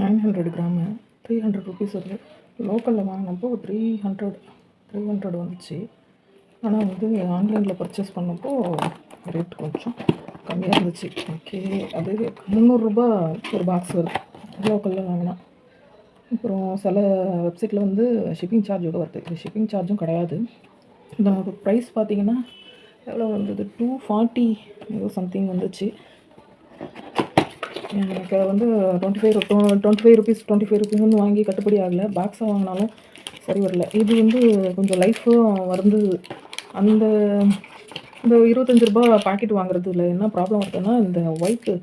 Nine hundred gram three hundred rupees வருது லோக்கலில் வாங்கினப்போ த்ரீ ஹண்ட்ரட் த்ரீ ஹண்ட்ரட் வந்துச்சு. ஆனால் வந்து ஆன்லைனில் பர்ச்சேஸ் பண்ணப்போ ரேட் கொஞ்சம் கம்மியாக இருந்துச்சு. ஓகே அது முந்நூறுரூபா ஒரு பாக்ஸ் வருது லோக்கலில் வாங்கினா. அப்புறம் சில வெப்சைட்டில் வந்து ஷிப்பிங் சார்ஜோட வருது. இது ஷிப்பிங் சார்ஜும் கிடையாது. இந்த ப்ரைஸ் பார்த்தீங்கன்னா எவ்வளோ வந்தது? டூ ஃபார்ட்டி ஏதோ சம்திங் வந்துச்சு. எனக்கு வந்து twenty five twenty five rupees twenty five ருபீஸ்னு வாங்கி கட்டுப்படி ஆகலை. பாக்ஸாக வாங்கினாலும் சரி வரல. இது வந்து கொஞ்சம் லைஃபும் வந்து அந்த இந்த இருபத்தஞ்சி ரூபா பாக்கெட் வாங்குறதுல என்ன ப்ராப்ளம் வருதுன்னா இந்த ஒயிட்டு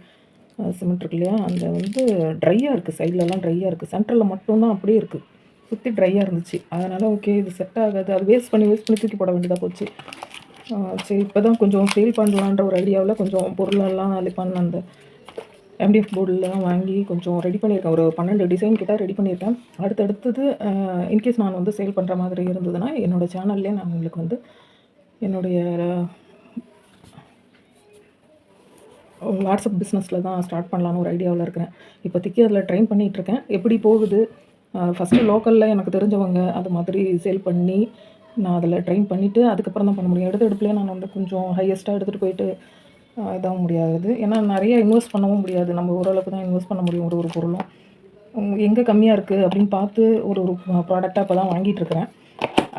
சிமெண்ட் இருக்கு இல்லையா? அந்த வந்து ட்ரையாக இருக்குது சைட்லலாம் ட்ரையாக இருக்குது சென்டரில் மட்டும்தான் அப்படியே இருக்குது சுற்றி ட்ரையாக இருந்துச்சு. அதனால் ஓகே இது செட் ஆகாது. அது வேஸ்ட் பண்ணி வேஸ்ட் பண்ணி தூக்கி போட வேண்டியதாக போச்சு. சரி இப்போ தான் கொஞ்சம் சேல் பண்ணலான்ற ஒரு ஐடியாவில் கொஞ்சம் பொருளெல்லாம் அழிப்பான்னு அந்த எம்டிஎஃப் போர்டில்லாம் வாங்கி கொஞ்சம் ரெடி பண்ணியிருக்கேன். ஒரு பன்னெண்டு டிசைன் கிட்ட ரெடி பண்ணியிருக்கேன். அடுத்தடுத்தது இன்கேஸ் நான் வந்து சேல் பண்ணுற மாதிரி இருந்ததுன்னா என்னோடய சேனல்லே நான் உங்களுக்கு வந்து என்னுடைய வாட்ஸ்அப் பிஸ்னஸில் தான் ஸ்டார்ட் பண்ணலான்னு ஒரு ஐடியாவில் இருக்கிறேன். இப்போதைக்கு அதில் ட்ரெயின் பண்ணிகிட்ருக்கேன் எப்படி போகுது? ஃபஸ்ட்டு லோக்கலில் எனக்கு தெரிஞ்சவங்க அது மாதிரி சேல் பண்ணி நான் அதில் ட்ரெயின் பண்ணிவிட்டு அதுக்கப்புறம் தான் பண்ண முடியும். எடுத்த எடுப்புலேயே நான் வந்து கொஞ்சம் ஹையஸ்ட்டாக எடுத்துகிட்டு போயிட்டு இதாக முடியாது. ஏன்னா நிறைய இன்வெஸ்ட் பண்ணவும் முடியாது. நம்ம ஓரளவுக்கு தான் இன்வெஸ்ட் பண்ண முடியும் ஒரு ஒரு பொருளும். எங்கே கம்மியாக இருக்குது அப்படின்னு பார்த்து ஒரு ஒரு ப்ராடக்டாக இப்போ தான் வாங்கிட்டுருக்கிறேன்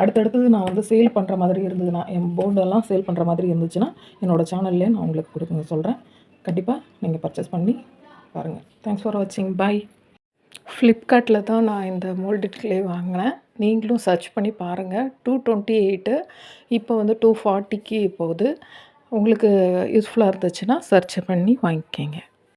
அடுத்தடுத்தது நான் வந்து சேல் பண்ணுற மாதிரி இருந்ததுன்னா என் போர்டெல்லாம் சேல் பண்ணுற மாதிரி இருந்துச்சுன்னா என்னோடய சேனல்லே நான் உங்களுக்கு கொடுக்குங்க சொல்கிறேன் கண்டிப்பாக நீங்கள் பர்ச்சேஸ் பண்ணி பாருங்கள் தேங்க்ஸ் ஃபார் வாட்சிங் பாய் ஃப்ளிப்கார்ட்டில் தான் நான் இந்த மோல்டட் கிளே வாங்கினேன். நீங்களும் சர்ச் பண்ணி பாருங்கள் டூ டுவெண்ட்டி எயிட்டு இப்போ வந்து டூ ஃபார்ட்டிக்கு போகுது. உங்களுக்கு யூஸ்ஃபுல்லாக இருந்துச்சுன்னா சர்ச் பண்ணி வாங்கிக்கோங்க.